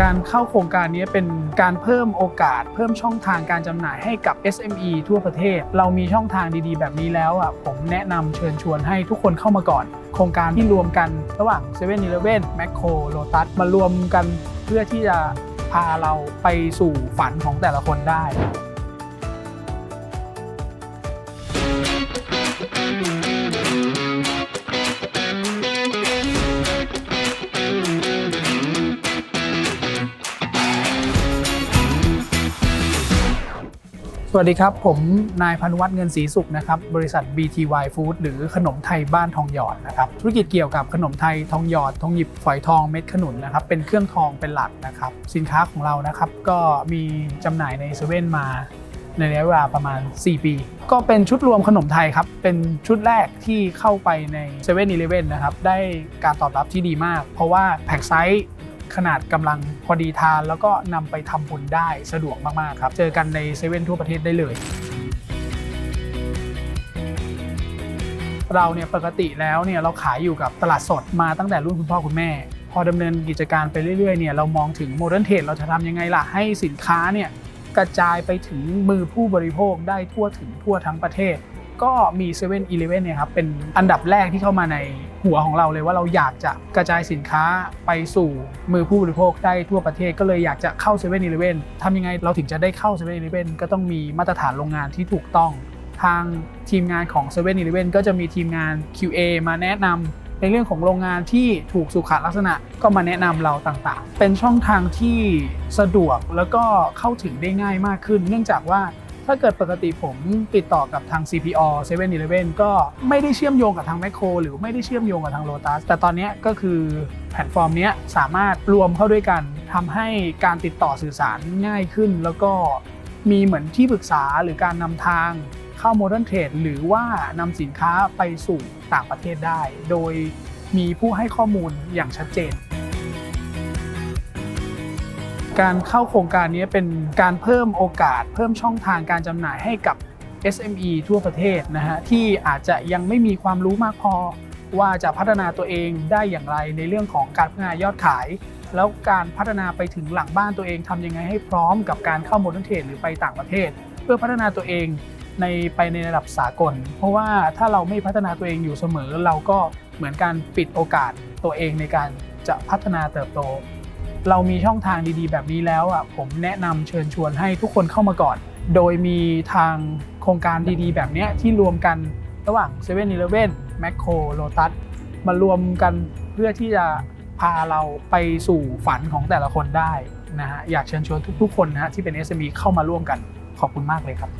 การเข้าโครงการนี้เป็นการเพิ่มโอกาส เพิ่มช่องทางการจำหน่ายให้กับ SME ทั่วประเทศ เรามีช่องทางดีๆ แบบนี้แล้วอะผมแนะนำเชิญชวนให้ทุกคนเข้ามาก่อน โครงการที่รวมกันระหว่าง7 e เ e ่ e อ m a c โคร Lotus มารวมกันเพื่อที่จะพาเราไปสู่ฝันของแต่ละคนได้ วัสดีครับ ผมนายพานุวัฒน์เงินศรีสุขนะครับบริษัท BTY Food หรือขนมไทยบ้านทองหยอดนะครับธุรกิจเกี่ยวกับขนมไทยทองหยอดทองหยิบฝอยทองเม็ดขนุนนะครับเป็นเครื่องทองเป็นหลักนะครับสินค้าของเรานะครับก็มีจำหน่ายในเซเว่นมาในระยะเวลาประมาณ 4 ปี ก็เป็นชุดรวมขนมไทยครับ เป็นชุดแรกที่เข้าไปใน7 e เ e ่ e อนะครับ ได้การตอบรับที่ดีมาก เพราะว่าแพ็กไซส์ ขนาดกำลังพอดีทานแล้วก็นำไปทำบุญได้สะดวกมาก ๆ ครับ เจอกันในเซเว่นทั่วประเทศได้เลย เราเนี่ยปกติแล้วเนี่ยเราขายอยู่กับตลาดสดมาตั้งแต่รุ่นคุณพ่อคุณแม่ พอดำเนินกิจการไปเรื่อยๆเนี่ยเรามองถึงโมเดิร์นเทรดเราจะทำยังไงล่ะให้สินค้าเนี่ยกระจายไปถึงมือผู้บริโภคได้ทั่วถึงทั่วทั้งประเทศ ก็มี7 e เ e ่ e อเนี่ยครับเป็นอันดับแรกที่เข้ามาในหัวของเราเลยว่าเราอยากจะกระจายสินค้าไปสู่มือผู้บริโภคได้ทั่วประเทศก็เลยอยากจะเข้า7 e เ e ่ e ทำยังไงเราถึงจะได้เข้า7 e เ e ่ e ก็ต้องมีมาตรฐานโรงงานที่ถูกต้อง ทางทีมงานของ7 e เ e ่ e ก็จะมีทีมงาน QA มาแนะนำในเรื่องของโรงงานที่ถูกสุขลักษณะก็มาแนะนำเราต่างๆ เป็นช่องทางที่สะดวกแล้วก็เข้าถึงได้ง่ายมากขึ้น เนื่องจากว่า ถ้าเกิดปกติผมติดต่อกับทาง CPO 7 e เ e ่ e ก็ไม่ได้เชื่อมโยงกับทางแมคโครหรือไม่ได้เชื่อมโยงกับทางโ o ตัสแต่ตอนนี้ก็คือแพลตฟอร์มนี้สามารถรวมเข้าด้วยกันทำให้การติดต่อสื่อสารง่ายขึ้น แล้วก็มีเหมือนที่ปรึกษาหรือการนำทางเข้าโมเดิร์นเทรดหรือว่านำสินค้าไปสู่ต่างประเทศได้ โดยมีผู้ให้ข้อมูลอย่างชัดเจน การเข้าโครงการนี้เป็นการเพิ่มโอกาส เพิ่มช่องทางการจำหน่ายให้กับ SME ทั่วประเทศนะฮะที่อาจจะยังไม่มีความรู้มากพอ ว่าจะพัฒนาตัวเองได้อย่างไรในเรื่องของการพัฒนายอดขาย แล้วการพัฒนาไปถึงหลังบ้านตัวเองทำยังไงให้พร้อมกับการเข้าโมเดิร์นเทรดหรือไปต่างประเทศ เพื่อพัฒนาตัวเองในไปในระดับสากล เพราะว่าถ้าเราไม่พัฒนาตัวเองอยู่เสมอ เราก็เหมือนการปิดโอกาสตัวเองในการจะพัฒนาเติบโต เรามีช่องทางดีๆ แบบนี้แล้วอะผมแนะนำเชิญชวนให้ทุกคนเข้ามาก่อน โดยมีทางโครงการดีๆ แบบเนี้ยที่รวมกันระหว่าง7 e เ e ่ e อ m a c โคร Lotus มารวมกันเพื่อที่จะพาเราไปสู่ฝันของแต่ละคนได้นะฮะอยากเชิญชวนทุกๆ คนนะฮะที่เป็น SME เข้ามาร่วมกันขอบคุณมากเลยครับ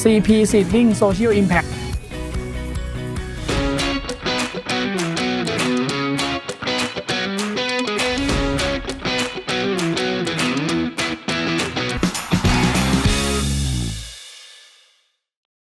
CP Seeding Social Impact